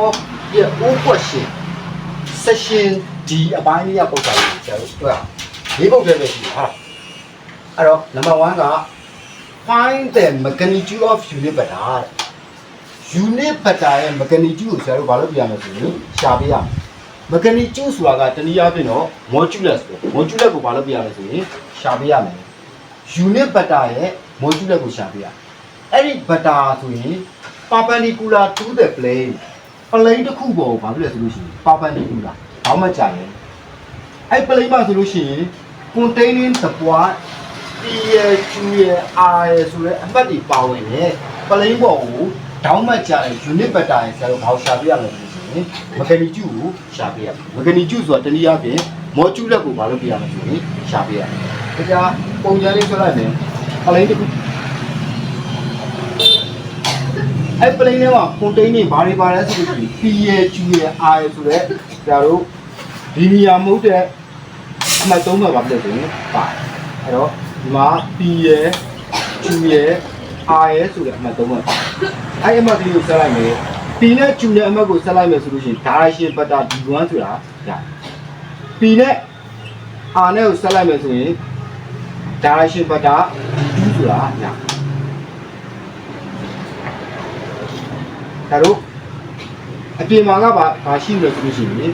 2025 chapter 4ရဲ့ all question session D အပိုင်းလေးရပုဒ်တာလေးကျွန်တော်တို့ဟုတ်လားလေးပုဒ်တယ်ပဲရှိတာအဲ့တော့ number 1က find the magnitude of unit vector တဲ့ unit vector ရဲ့ magnitude ကိုဆရာတို့ဘာလို့ပြရမလဲဆိုရင်ရှာပေးရမယ် magnitude ဆိုတာကတနည်းအားဖြင့်တော့ modulus ပဲ modulus ကိုဘာလို့ပြရလဲဆိုရင်ရှာပေးရမယ် unit vector ရဲ့ modulus ကိုရှာပေးရအဲ့ဒီ vector ဆိုရင် perpendicular to the plane plane တစ်ခုပေါ်ကိုဘာဖြစ်လဲဆိုလို့ရှိရင် perpendicular ဘာမှကြာရင်အဲ့ plane မှာဆိုလို့ရှိရင် containing the point P ရ Q ရ R ရဆိုတဲ့အမှတ်တွေပါဝင်တယ် plane ပေါ်ကိုတောင်းမှတ်ကြတဲ့ unit vector ရဲ့ဆရာတို့ဘာကိုရှာပေးရမလဲဆိုလို့ရှိရင် magnitude ကိုရှာပေးရမယ် magnitude ဆိုတာတနည်းအားဖြင့် modulus ကိုဘာလို့ပြရမလဲဆိုရင်ရှာပေးရမယ်ဒါကြပုံစံလေးဆွဲလိုက်မယ် plane တစ်ခု အဲ့ plane ထဲမှာ containing ဘာတွေပါလဲဆိုလို့ရှိရင် P ရ Q ရ R ရဆိုတဲ့ဆရာတို့ဒီနေရာမဟုတ်တဲ့အမှတ်သုံးမှတ်ပါပြည့်ဆိုရင်ပါတယ်အဲ့တော့ဒီမှာ P ရ Q ရ R ရဆိုတဲ့အမှတ်သုံးမှတ်ပါအဲ့အမှတ်ကလေးကိုဆက်လိုက်မယ် P နဲ့ Q နဲ့အမှတ်ကိုဆက်လိုက်မယ်ဆိုလို့ရှိရင် direction vector D1 ဆိုတာရတယ် P နဲ့ R နဲ့ကိုဆက်လိုက်မယ်ဆိုရင် direction vector D2 ဆိုတာရတယ် ဒါတို့အပြင်မှာကဘာဘာရှိလဲဆိုလို့ရှိရင်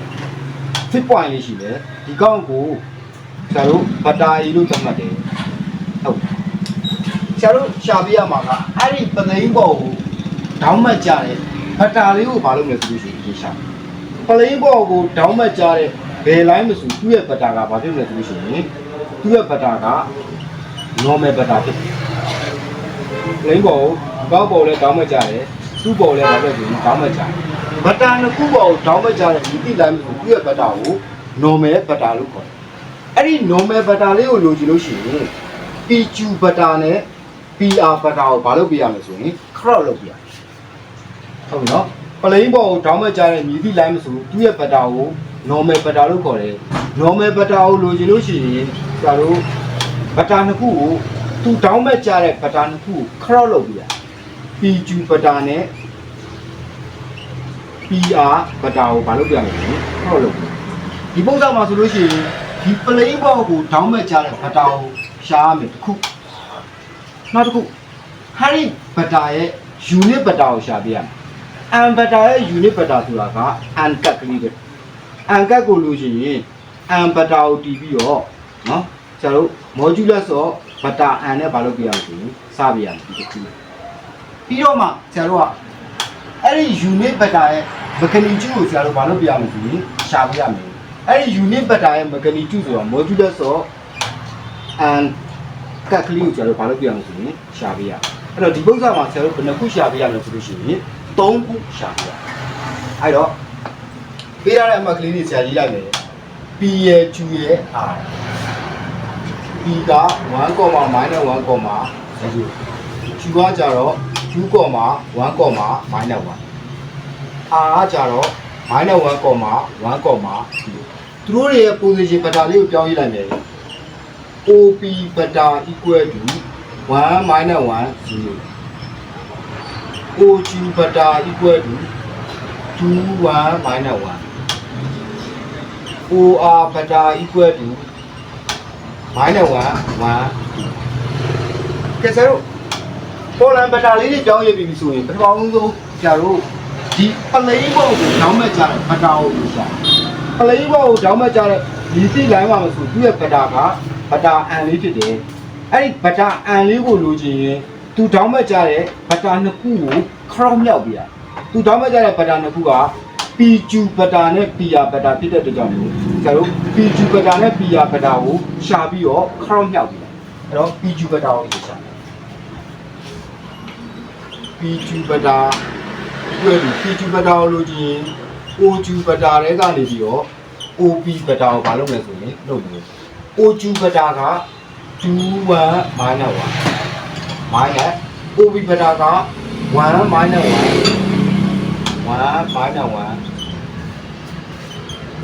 fit point လေးရှိတယ်ဒီကောင့်ကိုဒါတို့ဘတာရီလို့သတ်မှတ်တယ်ဟုတ်ဆရာတို့ရှာပြရမှာကအဲ့ဒီပသိန်းပေါ်ကိုဒေါင်းမှတ်ကြတယ်ဘတာလေးကိုဘာလုပ်လဲဆိုလို့ရှိရင်ဒီရှာပလိန်းပေါ်ကိုဒေါင်းမှတ်ကြတဲ့ဘယ်လိုင်းမဆိုသူ့ရဲ့ဘတာကဘာဖြစ်လဲဆိုလို့ရှိရင်သူ့ရဲ့ဘတာက normal ဘတာဖြစ်တယ်ပလိန်းပေါ်ကိုကောက်ပေါ်လဲဒေါင်းမှတ်ကြတယ် သူ့ပေါ်လဲဘာဖြစ်လဲဆိုရင်ဒေါင်းမှတ်ကြတယ်ဘတာနှစ်ခုပေါ်ကိုဒေါင်းမှတ်ကြတဲ့ဒီတိလိုင်းမဆိုသူ့ရဲ့ဘတာကို normal ဘတာလို့ခေါ်တယ်အဲ့ဒီ normal ဘတာလေးကိုလိုချင်လို့ရှိရင် PQ ဘတာနဲ့ PR ဘတာကိုဘာလုပ်ပြရမလဲဆိုရင် crop လုပ်ပြရဟုတ်ပြီနော်ပလိန်ပေါ်ကိုဒေါင်းမဲ့ကြတဲ့မြည်သည့် line မဆိုသူ့ရဲ့ဘတာကို normal ဘတာလို့ခေါ်တယ် normal ဘတာကိုလိုချင်လို့ရှိရင်ကျတော့ဘတာနှစ်ခုကိုသူဒေါင်းမဲ့ကြတဲ့ဘတာနှစ်ခုကို crop လုပ်ပြရ PQ ဘတာနဲ့ PR ဘတာကိုဘာလုပ်ပြရမလဲဆိုရင် crop လုပ်ပြဒီပုံစံမှာဆိုလို့ရှိရင်ဒီ plane ဘောကိုဒေါင်းမဲ့ကြတဲ့ဘတာကိုရှားရမယ်တစ်ခုနောက်တစ်ခုဟာရီဘတာရဲ့ unit ဘတာကိုရှာပြရမယ်အန်ဘတာရဲ့ unit ဘတာဆိုတာကအန်ကတ်ကလေးပဲအန်ကတ်ကိုလို့ရှိရင်အန်ဘတာကိုတီးပြီးတော့နော်ကျတော့ modulus ဆိုဘတာအန်နဲ့ဘာလုပ်ပြရမလဲဆိုရင်စပြရမယ်ဒီတစ်ခု ပြီးတော့မှကျတော့ကအဲ့ဒီ unit ဘတာရဲ့ magnitude ကိုကျတော့ဘာလုပ်ပြရမလဲဆိုရင်ရှာပြရမယ်အဲ့ဒီ unit vector ရဲ့ magnitude ဆိုတာ modulus of and ကတ်ကလေးကိုကျွန်တော်တို့ဘာလုပ်ပြရမလဲဆိုရင်ရှာပေးရအဲ့တော့ဒီပုဒ်စာမှာကျွန်တော်တို့ဘယ်နှခုရှာပေးရမလဲဆိုလို့ရှိရင်၃ခုရှာပေးရအဲ့တော့ပေးရတဲ့အမှတ်ကလေးတွေဆရာရေးလိုက်မယ် P ရဲ့ Q ရဲ့ R P က1 1 0 Q ကကြတော့ Q 1 1 R ကကြတော့ -1 1 0သူတို့တွေရဲ့ position ဘတာလေးကိုပြောင်းရေးလိုက်မယ် OP ဘတာ equal to 1 minus 1 0 OQ ဘတာ equal to 2 1 minus 1 OR ဘတာ equal to minus 1 1 ကဲဆရာတို့ ပေါ်လန်ဘတာလေးတွေပြောင်းရေးပြီးပြီဆိုရင်ပထမဆုံးဆရာတို့ဒီပလိန်ဘောကိုတောင်းမဲ့ကြတဲ့ဘတာကိုလို့ရှာပလိန်ဘောကိုတောင်းမဲ့ကြတဲ့ဒီတိလိုင်းမှာမဆိုသူ့ရဲ့ဘတာကဘတာအန်လေးဖြစ်တယ်အဲ့ဒီဘတာအန်လေးကိုလိုချင်ရင်သူတောင်းမဲ့ကြတဲ့ဘတာနှစ်ခုကိုခရော့မြောက်ပြရသူတောင်းမဲ့ကြတဲ့ဘတာနှစ်ခုက PQ ဘတာနဲ့ PR ဘတာဖြစ်တဲ့အတွက်ကြောင့်မို့ကျတော့ PQ ဘတာနဲ့ PR ဘတာကိုရှာပြီးတော့ခရော့မြောက်ပြရအဲ့တော့ PQ ဘတာကို ရှာ PQ ဘတာတွေ့ပြီ PQ ဘတာကိုလိုချင်ရင် OQ ဘတာတွေကနေပြီးတော့ OP ဘတာကိုမလုပ်လဲဆိုရင်လုပ်မယ် OQ ဘတာက21 minus 1 minus OP ဘတာက1 minus 1 1 minus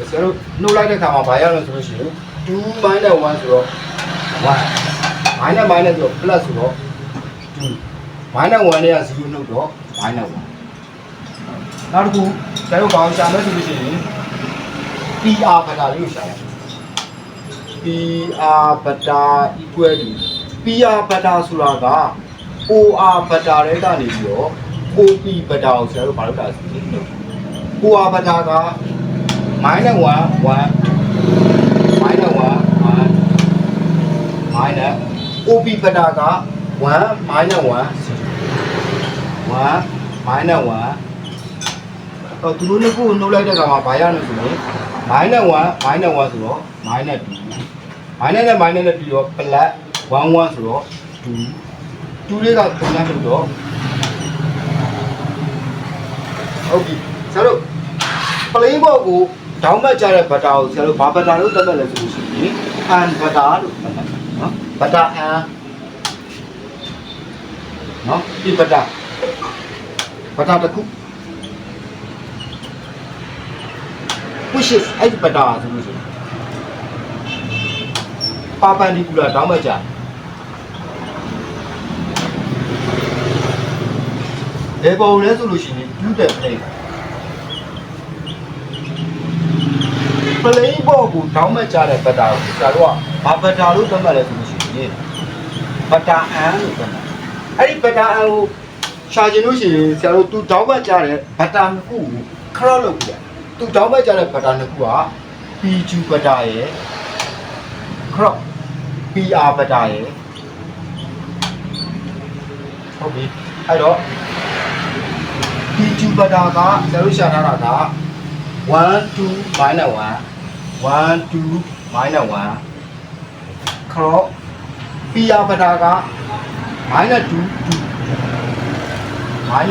1ဆရာတို့နှုတ်လိုက်တဲ့ခါမှာဘာရလဲဆိုလို့ရှိရင်2 minus 1ဆိုတော့1 minus minus ဆိုတော့ plus ဆိုတော့2 minus 1နဲ့က0နှုတ်တော့ minus 1နောက်တစ်ခုကျွန်တော်ဘာကိုရှာမယ်ဆိုလို့ရှိရင် PR ဘတာလေးကိုရှာရအောင် PR ဘတာ equal to PR ဘတာဆိုတာက OR ဘတာတွေကနေပြီးတော့ OP ဘတာကိုဆရာတို့ဘာလို့တာလဲဆိုရင် OR ဘတာက minus 1 1 minus 1 1 minus OP ဘတာက1 minus 1 1 minus 1တော့သူတို့နှစ်ခုကိုနှုတ်လိုက်တဲ့အခါမှာဘာရလဲဆိုရင် minus 1 minus 1ဆိုတော့ minus 2 minus နဲ့ minus နဲ့ပြီးတော့ plus 1 1ဆိုတော့2 2လေးကပုံရလို့တော့ဟုတ်ပြီဆရာတို့ plane ဘောကိုဒေါင်းမတ်ကြတဲ့ဘတာကိုဆရာတို့ဘာဘတာလို့သတ်မှတ်လဲဆိုလို့ရှိရင် an ဘတာလို့သတ်မှတ်နော်ဘတာ an နော်ဒီဘတာ ဘတာတစ်ခု which is အဲ့ဒီဘတာဆိုလို့ရှိရင်ပါပန်ဒီကူလာဒေါင်းမတ်ကြဘယ်ပုံလဲဆိုလို့ရှိရင် do the plane ပလိန်ဘောကိုတောင်းမကြတဲ့ဘတ်တာကိုဆရာတို့ကဘာဘတ်တာလို့သတ်မှတ်လဲဆိုလို့ရှိရင်ဘတ်တာအန်လို့သတ်မှတ်အဲ့ဒီဘတ်တာအန်ကို ရှာကျင်လို့ရှိရင်ဆရာတို့သူတောင်းမကြတဲ့ဘတ်တာနှစ်ခုကိုခရော့လုပ်ပြတယ်သူတောင်းမကြတဲ့ဘတ်တာနှစ်ခုက PQ ဘတ်တာရယ်ခရော့ PR ဘတ်တာရယ်ဟုတ်ပြီအဲ့တော့ PQ ဘတ်တာကဆရာတို့ရှာထားတာက1 2 minus 1 1 2 minus 1 crop PR ပဒါက minus 2 2 minus 2 2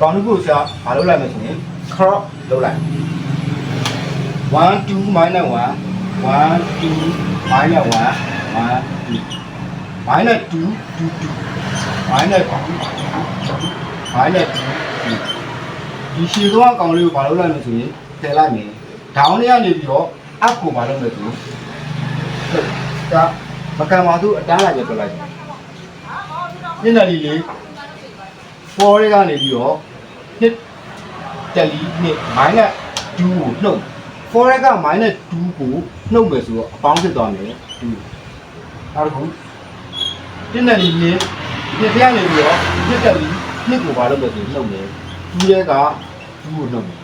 ကောင်းလို့ဆရာမလုပ်လိုက်မယ်ဆိုရင် crop လုပ်လိုက်1 2 minus 1 1 2 minus 1 1 2 minus 2 2 2 minus 2 minus 2 2ဒီရှည်သွားကောင်လေးကိုဘာလုပ်လိုက်မလဲဆိုရင်ထည့်လိုက်မယ်ဒေါင်းလေးကနေပြီးတော့ up ကိုဘာလုပ်မလဲဆိုဒါမကံပါသူအတန်းလိုက်ပဲပြလိုက် တယ်ညနေလေးလေး4တွေကနေပြီးတော့နှစ်တက်လီနှစ် minus 2ကိုနှုတ်4ရက်က minus 2ကိုနှုတ်မယ်ဆိုတော့အပေါင်းဖြစ်သွားမယ်2နောက်တစ်ခုညနေလေးလေးနှစ်ထဲကနေပြီးတော့နှစ်တက်လီနှစ်ကိုဘာလုပ်မလဲဆိုရင်နှုတ်မယ်2ရဲက2ကိုနှုတ်မယ်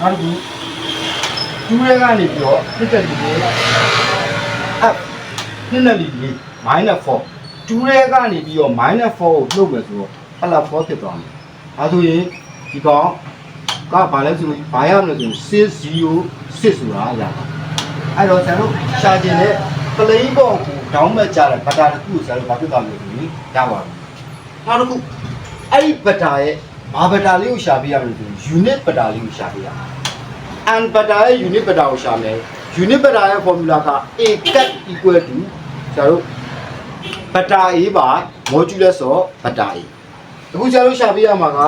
နောက်တစ်ခု2ရဲကနေပြီးတော့နှစ်တက်လီလေး up နှစ်နဲ့လီလေး minus 4 2ရဲကနေပြီးတော့ minus 4ကိုနှုတ်မယ်ဆိုတော့ plus 4ဖြစ်သွားမယ်အဲဆိုရင်ဒီကောင်ကဘာလဲဆိုဘာရမလဲဆိုရင်606ဆိုတာရတာအဲ့တော့ကျွန်တော်ရှာကျင်တဲ့ plane ဘောကိုဒေါင်းမဲ့ကြတဲ့ဘတ်တာတစ်ခုကိုကျွန်တော်ဘာဖြစ်သွားလဲဆိုရင်ရပါပြီနောက်တစ်ခုအဲ့ဒီဘတ်တာရဲ့ဘာဘတ်တာလေးကိုရှာပေးရမလဲဆိုရင် unit ဘတ်တာလေးကိုရှာပေးရမယ် and ဘတ်တာရဲ့ unit ဘတ်တာကိုရှာမယ် unit ဘတ်တာရဲ့ formula က a cut equal to ကျွန်တော် တို့ဘတ်တာ a ပါ modulus of ဘတ်တာ a အခုကျွန်တော်တို့ရှာပေးရမှာက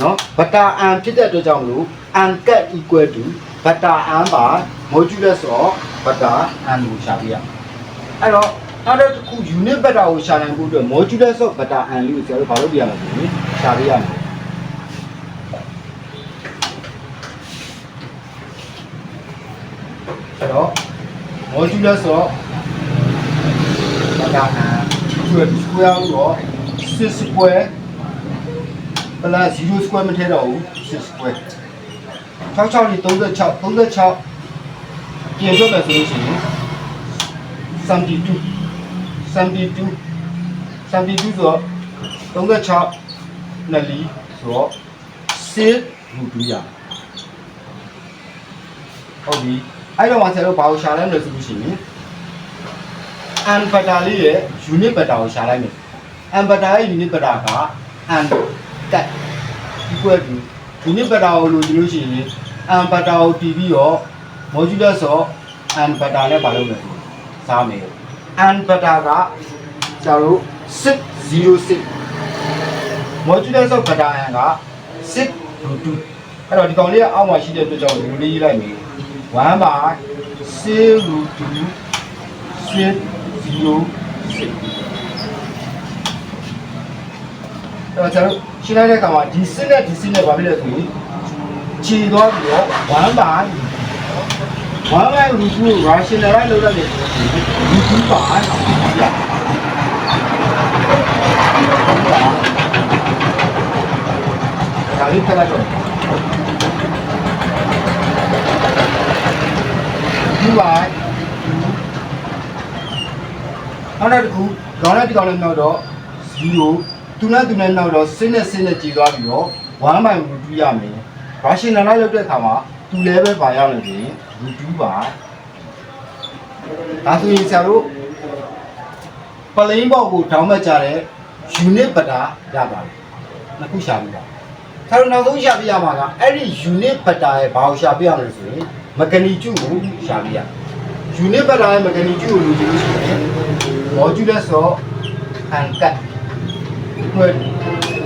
နော်ဘတ်တာ an ဖြစ်တဲ့အတွက်ကြောင့်မလို့ an cut equal to ဘတ်တာ an ပါ modulus of ဘတ်တာ an ကိုရှာပေးရမှာအဲ့တော့နောက်တစ်ခု unit ဘတ်တာကိုရှာနိုင်ဖို့အတွက် modulus of ဘတ်တာ an လေးကိုကျွန်တော်တို့ဘာလုပ်ပြရမလဲဆိုရင်ရှာပေးရမယ်အဲ့တော့ modulus of ဘတ်တာ an equal to square root of 6 square plus 0 square မထည့်တော့ဘူး6 square 66လေး36 36 ပြင်ပြမယ်ဆိုလို့ရှိရင်72 72 72ဆိုတော့36နဲ့လီဆိုတော့6လူတူရဟုတ်ပြီအဲ့တော့မှဆရာတို့ဘာကိုရှာလိုက်မလဲဆိုလို့ရှိရင် an ဘတ်တာလေးရဲ့ unit ဘတ်တာကိုရှာလိုက်မယ် an ဘတ်တာရဲ့ unit ဘတ်တာက an cut equal to unit ဘတ်တာကိုလိုချင်လို့ရှိရင် an ဘတ်တာကိုတည်ပြီးတော့ modulus of an ဘတ်တာနဲ့ဘာလုပ်မလဲစားမယ် an ဘတ်တာကကျတော့606 modulus of ဘတ်တာ an က6 root 2အဲ့တော့ဒီကောင်လေးကအောက်မှာရှိတဲ့အတွက်ကြောင့်ဒီလိုလေးရေးလိုက်မယ်1 by 6 root 2 6 0 6တော့ကျွန်တော်ရှင်းလိုက်တဲ့အခါမှာဒီစစ်နဲ့ဒီစစ်နဲ့ဘာဖြစ်လဲဆိုရင်ခြေသွားပြီးတော့1 by 1 by root ကို rationalize လုပ်ရတယ်ဒီဒီပါဒါလေးထပ်လိုက်တော့ဒီပါ နောက်တစ်ခုခေါင်းနဲ့ဒီကောင်နဲ့နောက်တော့0သူနဲ့သူနဲ့နောက်တော့စင်းနဲ့စင်းနဲ့ကြည်သွားပြီးတော့1 by root ရမယ် rationalize လုပ်တဲ့အခါမှာသူလည်းပဲပါရမယ်ဆိုရင် root ပါဒါဆိုရင်ဆရာတို့ပလိန်ဘောက်ကိုတောင်းမဲ့ကြတဲ့ unit ပတာရပါတယ်နှစ်ခုရှာပြီးပါဆရာတို့နောက်ဆုံးရှာပြရမှာကအဲ့ဒီ unit ပတာရဲ့ဘာကိုရှာပြရမလဲဆိုရင်မဂနီကျုကိုရှာပြရ unit ပတာရဲ့မဂနီကျုကိုလိုချင်လို့ရှိရင် modulus of uncut square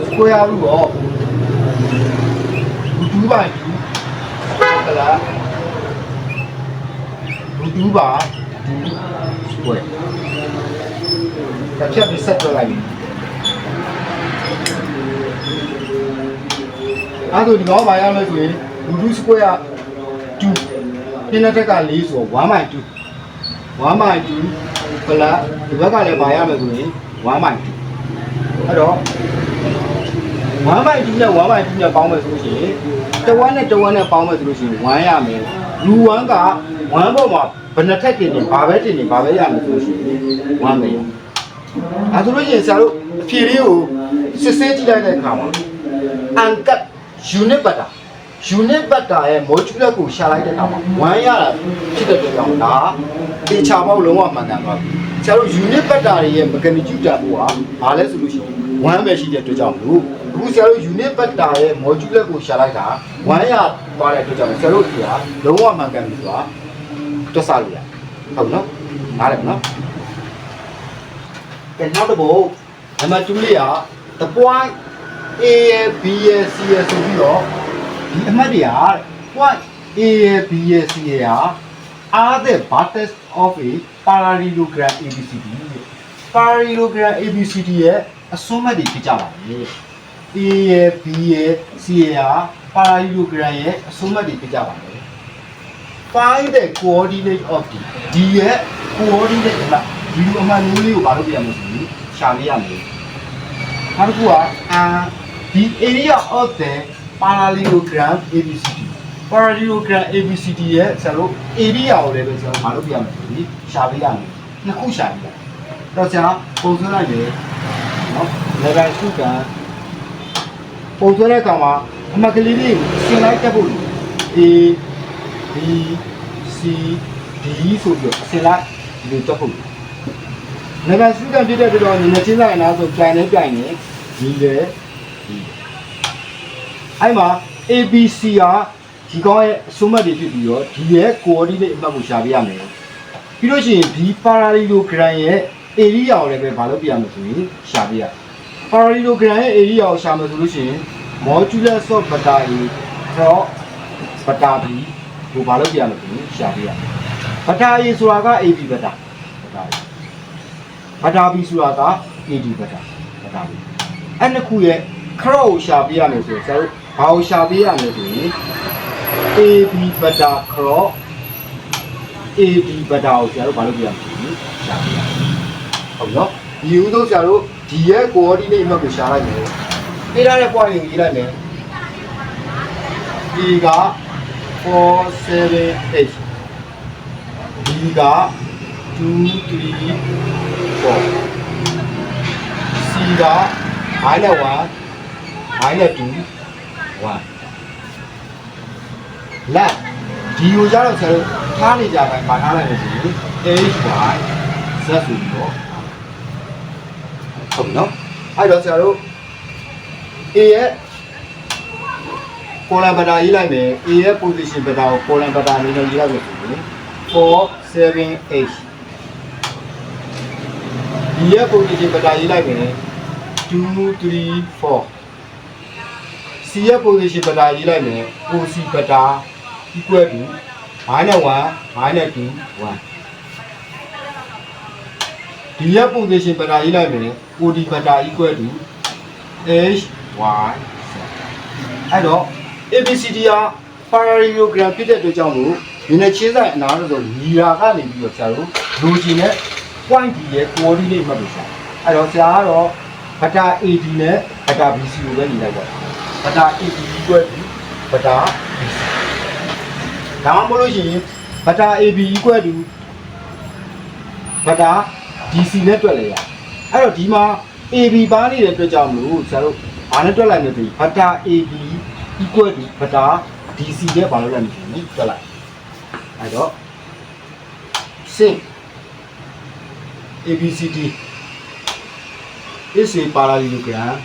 square root of 2 by 2ကလား2 by 2 square တစ်ချက်ပြီးဆက်ထွက်လိုက်ပြီအဲ့ဒါဒီကောင်ပါရမယ်ဆိုရင်2 square 2ပြင်းတဲ့တက်က4ဆို1 by 2 1 by 2 plus ဒီဘက်ကလည်းပါရမယ်ဆိုရင်1 by 2အဲ့တော့1 by 2နဲ့1 by 2နဲ့ပေါင်းမယ်ဆိုလို့ရှိရင်တဝမ်းနဲ့တဝမ်းနဲ့ပေါင်းမယ်ဆိုလို့ရှိရင်1ရမယ်လူ1က1ပေါ်မှာဘယ်နှစ်ထက်တင်နေဘာပဲတင်နေဘာပဲရမယ်ဆိုလို့ရှိရင်1ပဲရအဲဆိုလို့ရှိရင်ဆရာတို့အဖြေလေးကိုစစ်ဆေးကြည့်လိုက်တဲ့အခါမှာ uncut unit butter unit butter ရဲ့ modular ကိုရှာလိုက်တဲ့အခါမှာ1ရတာဖြစ်တဲ့အတွက်ကြောင့်ဒါတေချာပေါက်လုံးဝမှန်ကန်သွားပြီဆရာတို့ unit butter တွေရဲ့ mechanical တာဖို့ဟာဘာလဲဆိုလို့ရှိရင်1ပဲရှိတဲ့အတွက်ကြောင့်မလို့အခုဆရာတို့ unit butter ရဲ့ modular ကိုရှာလိုက်တာ1ရသွားတဲ့အတွက်ကြောင့်ဆရာတို့ဒီဟာလုံးဝမှန်ကန်ပြီဆိုတာတွက်ဆလို့ရဟုတ်နော်နားလည်မနော်ကဲနောက်တစ်ပုဒ်နံပါတ်2လေးက the point A ရယ် B ရယ် C ရယ်ဆိုပြီးတော့ ဒီအမှတ်တွေက point A ရယ် B ရယ် C ရယ်ဟာ are the vertex of a parallelogram ABCD တဲ့ parallelogram ABCD ရဲ့အစွန်းမှတ်တွေဖြစ်ကြပါလေ A ရယ် B ရယ် C ရယ်ဟာ parallelogram ရဲ့အစွန်းမှတ်တွေဖြစ်ကြပါလေ find the coordinate of the D ရဲ့ coordinate အမှတ်ဒီလိုအမှတ်မျိုးလေးကိုဘာလို့ပြရမလဲဆိုရင်ရှာလေးရမယ်နောက်တစ်ခုက R the area of the parallelogram ABCD parallelogram ABCD ရဲ့ဆရာတို့ area ကိုလည်းပဲကျွန်တော်ဘာလို့ပြရမလဲဆိုရင်ရှာပေးရမယ်နှစ်ခုရှာပေးရတော့ဆရာပုံစံလိုက်တယ်နော် level စုကပုံစံတဲ့ကောင်မှာအမှတ်ကလေးလေးကိုရှင်းလိုက်တက်ဖို့ A B C D ဆိုပြီးတော့အစင်လိုက်ဒီလိုတက်ဖို့နံပါတ်စုကပြတဲ့ပြီးတော့နည်းနည်းချင်းလိုက်နာဆိုပြိုင်နေပြိုင်နေဒီလေဒီ အဲ့မှာ ABC ကဒီကောင်းရဲ့အစုံမတ်တွေဖြစ်ပြီးတော့ဒီရဲ့ coordinate အမှတ်ကိုရှာပြရမယ်ပြီးလို့ရှိရင်ဒီ parallelogram ရဲ့ area ကိုလည်းပဲဘာလို့ပြရမလဲဆိုရင်ရှာပြရ parallelogram ရဲ့ area ကိုရှာမယ်ဆိုလို့ရှိရင် modulus of beta A cross beta B ကိုဘာလို့ပြရမလဲဆိုရင်ရှာပြရ beta A ဆိုတာက AB beta beta A beta B ဆိုတာက AD beta beta B အဲ့နှစ်ခုရဲ့ cross ကိုရှာပြရမယ်ဆိုတော့ဆရာတို့ ဘာကိုရှာပြရမလဲဆိုရင် AB beta cross AD beta ကိုဆရာတို့ဘာလို့ပြရမလဲဆိုရင်ရှာပြရဟုတ်နော်ဒီဥသောဆရာတို့ဒီရဲ့ coordinate အမှတ်ကိုရှာလိုက်မယ်ပေးထားတဲ့ point ကိုရေးလိုက်မယ်ဒီက478 D က2 3 4 C က minus 1 minus 2 1လက်ဒီကိုကြတော့ဆရာတို့ထားနေကြပိုင်းပါထားလိုက်လို့ဆိုရင် h y z ဆိုပြီးတော့ဟုတ်နော်အဲ့တော့ဆရာတို့ A ရဲ့ column beta ရေးလိုက်မယ် A ရဲ့ position beta ကို column beta အနေနဲ့ရေးလိုက်လို့ဆိုရင်4 7 8ဒီရဲ့ position beta ရေးလိုက်မယ်2 3 4 C ရဲ့ position beta ရေးလိုက်မယ် OC beta equal to minus 1 minus 2 1ဒီရဲ့ position beta ရေးလိုက်မယ် OD beta equal to h y z အဲ့တော့ ABCD က parallelogram ဖြစ်တဲ့အတွက်ကြောင့်လို့ဒီနေ့ချင်းဆိုင်အနာလို့ဆိုညီရာကနေပြီးတော့ဆရာတို့လိုချင်တဲ့ point D ရဲ့ coordinate မှတ်လို့ဆရာအဲ့တော့ဆရာကတော့ဗတာ AD နဲ့ဗတာ BC ကိုပဲညီလိုက်ပါ ဗတာ AD ကိုဗတာ BC ဒါမှမဟုတ်လို့ရှိရင်ဗတာ AB equal to ဗတာ DC နဲ့တွက်လိုက်ရအဲ့တော့ဒီမှာ AB ပါနေတဲ့အတွက်ကြောင့်မလို့ဆရာတို့ဘာနဲ့တွက်လိုက်မလဲဆိုရင်ဗတာ AB equal to ဗတာ DC နဲ့ဘာလို့လဲမသိဘူးတွက်လိုက်အဲ့တော့ sin ABCD is a parallelogram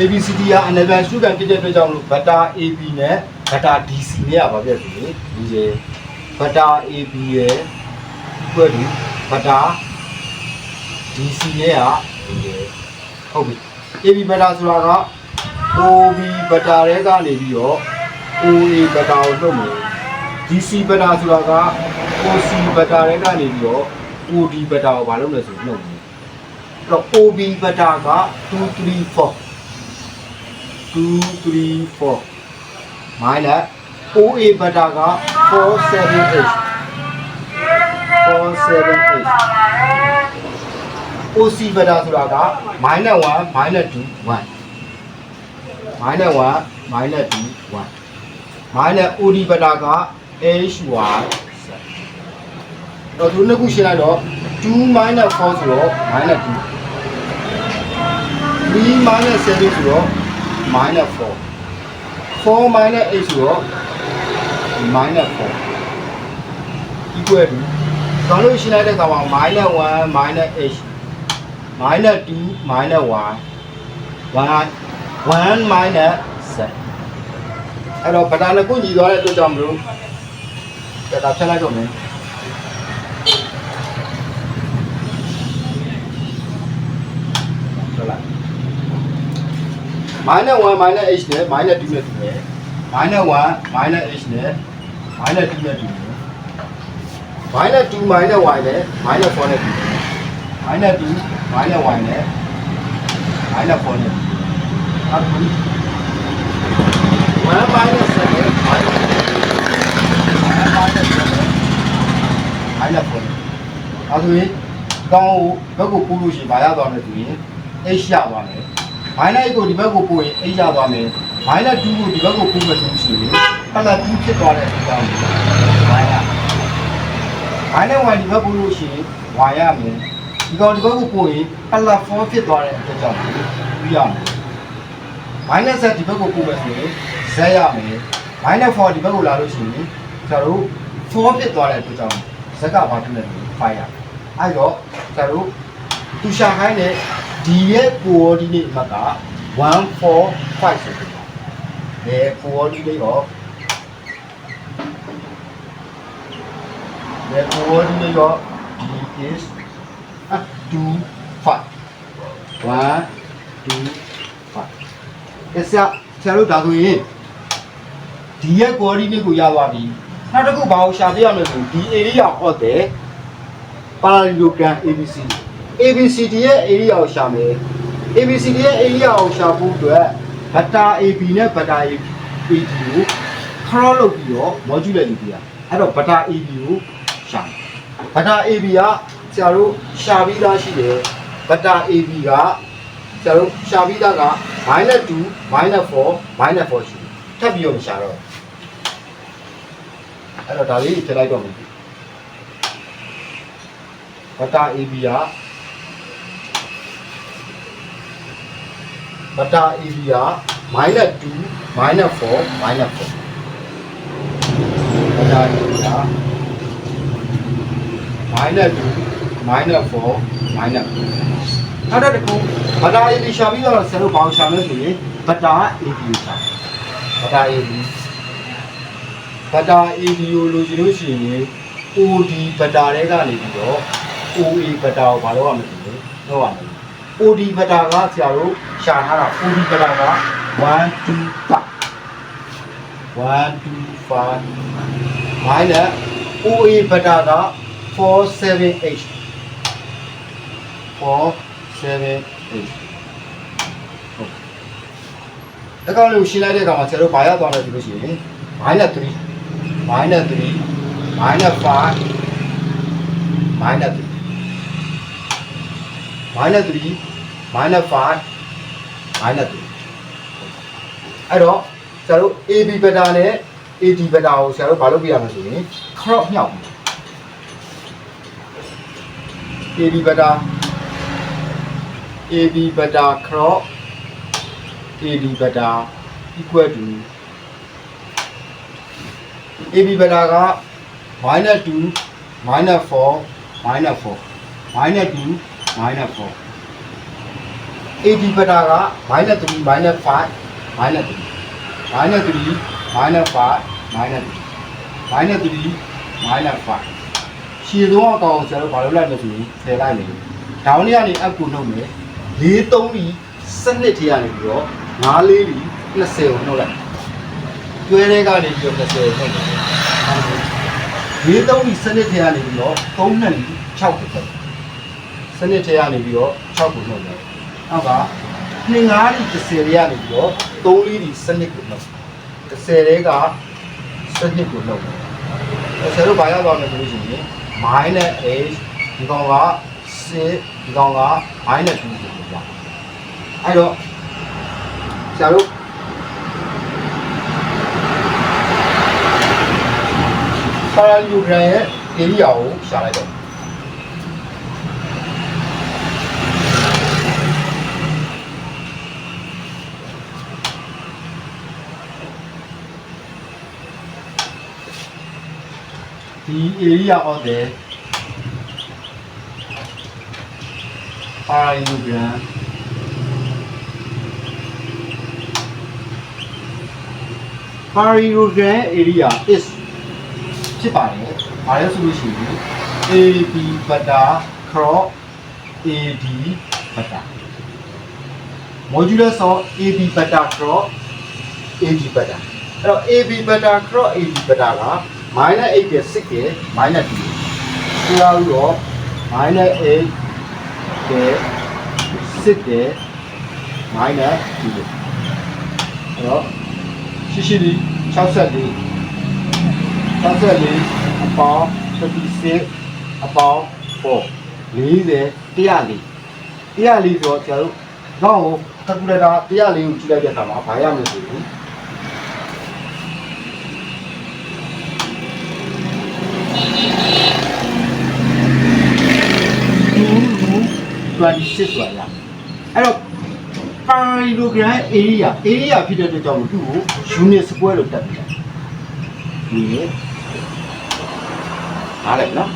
ABCD ကအနဗန်စုကံဖြစ်တဲ့အတွက်ကြောင့်မလို့ဗတာ AB နဲ့ဗတာ DC နဲ့ကဘာဖြစ်လဲဆိုရင်ဒီရေဗတာ AB ရဲ့တွဲပြီးဗတာ DC နဲ့ကဒီရေဟုတ်ပြီ AB ဗတာဆိုတာက OB ဗတာတွေကနေပြီးတော့ OA ဗတာကိုလွတ်မယ် DC ဗတာဆိုတာက OC ဗတာတွေကနေပြီးတော့ OD ဗတာကိုဘာလုပ်လဲဆိုရင်လွတ်မယ်အဲ့တော့ OB ဗတာက2 3 4 2 3 4 minus OA ဘတ်တာက478 478 OC ဘတ်တာဆိုတာက minus 1 minus 2 1 minus 1 minus 2 1 minus OD ဘတ်တာက HY တော့သူနှစ်ခုရှင်းလိုက်တော့2 minus 4ဆိုတော့ minus 2 3 minus 7ဆိုတော့ Minus 4 4 minus 8ဆိုတော့ minus 4 equal to ဘာလို့ရှင်းလိုက်တဲ့အခါမှာ minus 1 minus h minus 2 minus y 1 1 minus z အဲ့တော့ပဒါနှစ်ခုညီသွားတဲ့အတွက်ကြောင့်မလို့ဒါဖြတ်လိုက်တော့မယ်ဖြတ်လိုက် minus 1 minus h နဲ့ minus 2နဲ့တူတယ် minus 1 minus h နဲ့ minus 2နဲ့တူတယ် minus 2 minus y နဲ့ minus 4နဲ့တူတယ် minus 2 minus y နဲ့ minus 4နဲ့တူတယ်အခု1 minus 7 minus 1 minus 7 minus 4အဲဆိုရင်ကောင်းကိုဘက်ကိုပို့လို့ရှိရင်မရသွားမယ်ဆိုရင် h ရသွားမယ် minus 8ကိုဒီဘက်ကိုပို့ရင် h ရသွားမယ် minus 2ကိုဒီဘက်ကိုပို့မယ်ဆိုလို့ရှိရင်ကလပ်2ဖြစ်သွားတဲ့အကြောင်းကို y ရ minus 1ဒီဘက်ပို့လို့ရှိရင် y ရမယ်ဒီကောင်ဒီဘက်ကိုပို့ရင်ကလပ်4ဖြစ်သွားတဲ့အတွက်ကြောင့်ပြီးရမယ် minus z ဒီဘက်ကိုပို့မယ်ဆိုရင် z ရမယ် minus 4ဒီဘက်ကိုလာလို့ရှိရင်ကျွန်တော်တို့4ဖြစ်သွားတဲ့အတွက်ကြောင့် z ကဘာဖြစ်လဲ5ရမယ်အဲ့တော့ကျွန်တော်တို့သူရှာခိုင်းတဲ့ ဒီရဲ့ coordinate မှတ်က145ဆိုဖြစ်ပါတယ်။ the coordinate of the coordinate of d is uh, 2 5 1 2 5ကဲဆရာဆရာတို့ဒါဆိုရင်ဒီရဲ့ coordinate ကိုရသွားပြီနောက်တစ်ခုဘာကိုရှာပြရမလဲဆိုဒီ area of the parallelogram ABC ABCD ရဲ့ area ကိုရှာမယ် ABCD ရဲ့ area ကိုရှာဖို့အတွက်ဗတာ AB နဲ့ဗတာ AB ကိုခရောလုပ်ပြီးတော့ module ယူပြရအဲ့တော့ဗတာ AB ကိုရှာမယ်ဗတာ AB ကဆရာတို့ရှာပြီးသားရှိတယ်ဗတာ AB ကဆရာတို့ရှာပြီးသားက -2 -4 -4 ရှိတယ်ထပ်ပြီးတော့မရှာတော့အဲ့တော့ဒါလေးထည့်လိုက်တော့မယ်ဗတာ AB က ဗတာ AB က -2 -4 -4 ဗတာ AB က minus 2 minus 4 minus 4နောက်တစ်ခုဗတာ AB ရှာပြီးတော့ဆယ်လို့ဘာကိုရှာလဲဆိုရင်ဗတာ AB ကိုရှာဗတာ AB ဗတာ AB ကိုလိုချင်လို့ရှိရင် OD ဗတာတွေကနေပြီးတော့ OA ဗတာကိုဘာလို့ရမလဲလို့ပြောရမယ် OD ဗတာကဆရာတို့ရှာထားတာ OD ဗတာက1 2 5 1 2 5 minus OA ဗတာက478တကောင်လေးကိုရှင်းလိုက်တဲ့အခါမှာဆရာတို့ဘာရသွားလဲဆိုလို့ရှိရင် minus 3 minus 3 minus 5 minus 3 minus 3 minus 5 minus 3အဲ့တော့ဆရာတို့ AB ဘက်တာနဲ့ AD ဘက်တာကိုဆရာတို့ဘာလုပ်ပြရမလဲဆိုရင် crop မြောက်ပြီ AB ဘက်တာ AB ဘက်တာ crop AD ဘက်တာ equal to AB ဘက်တာက minus 2 minus 4 minus 4 minus 2 minus 4 AD ဘက်တာက minus 3 minus 5 minus 3 minus 3 minus 5 minus 3 minus 3 minus 5ရှည်ဆုံးအကောင်ကိုကျွန်တော်ဘာလုပ်လိုက်လဲဆိုရင်ဆယ်လိုက်မယ်။ဒေါင်းလေးကနေအပ်ကိုနှုတ်မယ်။၄၃လီစနစ်ထဲကနေပြီးတော့၅လေးလီ20ကိုနှုတ်လိုက်။ကျွဲတဲ့ကနေပြီးတော့20ကိုနှုတ်တယ်။၄၃လီစနစ်ထဲကနေပြီးတော့3နှစ်လီ6ကိုနှုတ်။ စနစ်ထဲကနေပြီးတော့6ကိုနှုတ်တယ်။နောက်က2 5လီ30တွေကနေပြီးတော့3လီဒီစနစ်ကိုနှုတ်။30တွေကစနစ်ကိုနှုတ်တယ်။ဆယ်တို့ဘာရောက်သွားလဲဆိုလို့ရှိရင် minus h ဒီကောင်က6ဒီကောင်က minus 2ဆိုလို့ပြောအဲ့တော့ဆရာတို့ပါရာလီဂရမ်ရဲ့ area ကိုရှာလိုက်တော့ ဒီ area of the parallelogram parallelogram area is ဖြစ်ပါတယ်။ဘာလဲဆိုလို့ရှိရင် AB ဘတာ cross AD ဘတာ modulus of AB ဘတာ cross AD ဘတာအဲ့တော့ AB ဘတာ cross AD ဘတာ က -8 ရဲ့6ရဲ့ -2 ဆိုတော့ -8 ရဲ့6ရဲ့ minus 2အဲ့တော့ရှိရှိလေး64 64အပေါင်း36အပေါင်း4 40 104 104ဆိုတော့ကျွန်တော်တို့တော့ကယ်ကူလေတာ104ကိုကြည့်လိုက်တဲ့အခါမှာဘာရမလဲဆိုရင် 26ဆိုတာရအဲ့တော့ parallelogram area area ဖြစ်တဲ့အတွက်ကြောင့်သူ့ကို unit square လို့တက်ပြတယ်ဒီနားလည်နော်